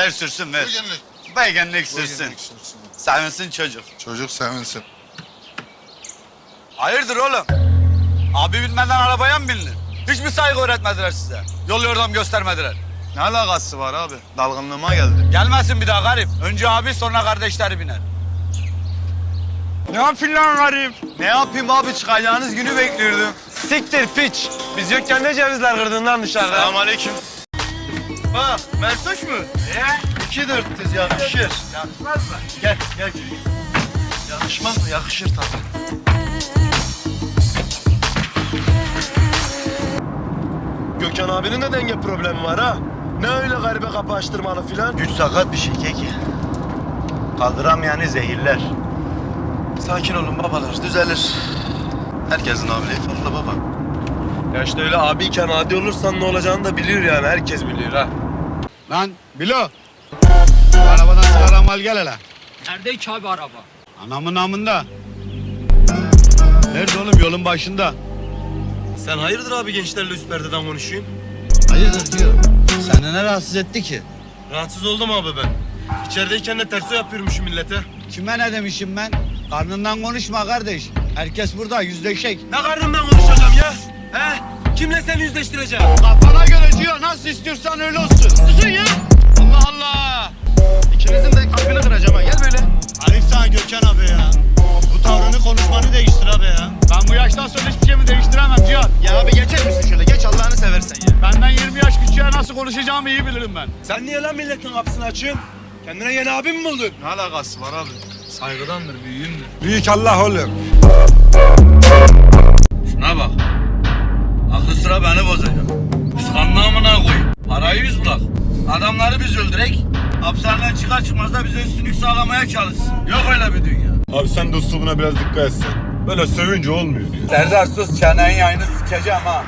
Ver sürsün ver. Bugünlük. Baygenlik sürsün. Bugünlük sürsün. Sevinsin çocuk. Çocuk sevinsin. Hayırdır oğlum? Abi bilmeden arabaya mı binilir? Hiç mi saygı öğretmediler size? Yol yordam göstermediler. Ne alakası var abi? Dalgınlığıma geldi. Gelmesin bir daha garip. Önce abi sonra kardeşleri biner. Ne yapayım lan garip? Ne yapayım abi çıkacağınız günü bekliyordum. Siktir piç. Biz yokken ne cevizler kırdın lan dışarıda? Selamünaleyküm. Bak Mersoş mu? İki dörttüz yakışır. Yakışmaz mı? Gel gel. Yakışmaz mı? Yakışır tabii. Gökhan abinin de denge problemi var ha. Ne öyle garibe kapı açtırmalı filan? Güç sakat bir şey keki. Kaldıramayanı zehirler. Sakin olun babalar düzelir. Herkesin abileyi farklı baba. Ya işte öyle abiyken adi olursan ne olacağını da biliyor yani. Herkes biliyor ha. Lan Bilo. Arabadan sigara mal gel hele. Nerede ki abi araba? Anamın namında. Nerede oğlum yolun başında? Sen hayırdır abi gençlerle üst perdeden konuşuyorsun? Hayırdır diyor. Seni ne rahatsız etti ki? Rahatsız oldum abi ben. İçerideyken de terso yapıyormuşum millete. Kime ne demişim ben? Karnından konuşma kardeş. Herkes burada yüzleşek. Ne karnımdan konuşacağım ya? He? Kimle seni yüzleştireceğim? Kafana göre diyor nasıl istiyorsan öyle olsun. Susun ya. Allah Allah. İkinizin de kalbini kıracağım ha. Gel böyle. Arif sana Gökhan abi ya. Bu tavrını konuşmanı değiştir abi ya. Ben bu yaştan sonra hiçbir şeyimi değiştiremem Cihat. Ya abi geçer misin şöyle? Geç Allah'ını seversen ya. Benden 20 yaş küçüğe nasıl konuşacağımı iyi bilirim ben. Sen niye lan milletin kapısını açıyorsun? Kendine yeni abim mi buldun? Ne alakası var abi? Saygıdandır, büyüğümdür. Büyük Allah oğlum. Parayı biz bırak. Adamları biz öldürek. Hapishaneden çıkar çıkmaz da bize üstünlük sağlamaya çalışsın. Yok öyle bir dünya. Abi sen de uslubuna biraz dikkat etsen. Böyle sövünce olmuyor. Serdar sus çenenin yayını sikeceğim ha.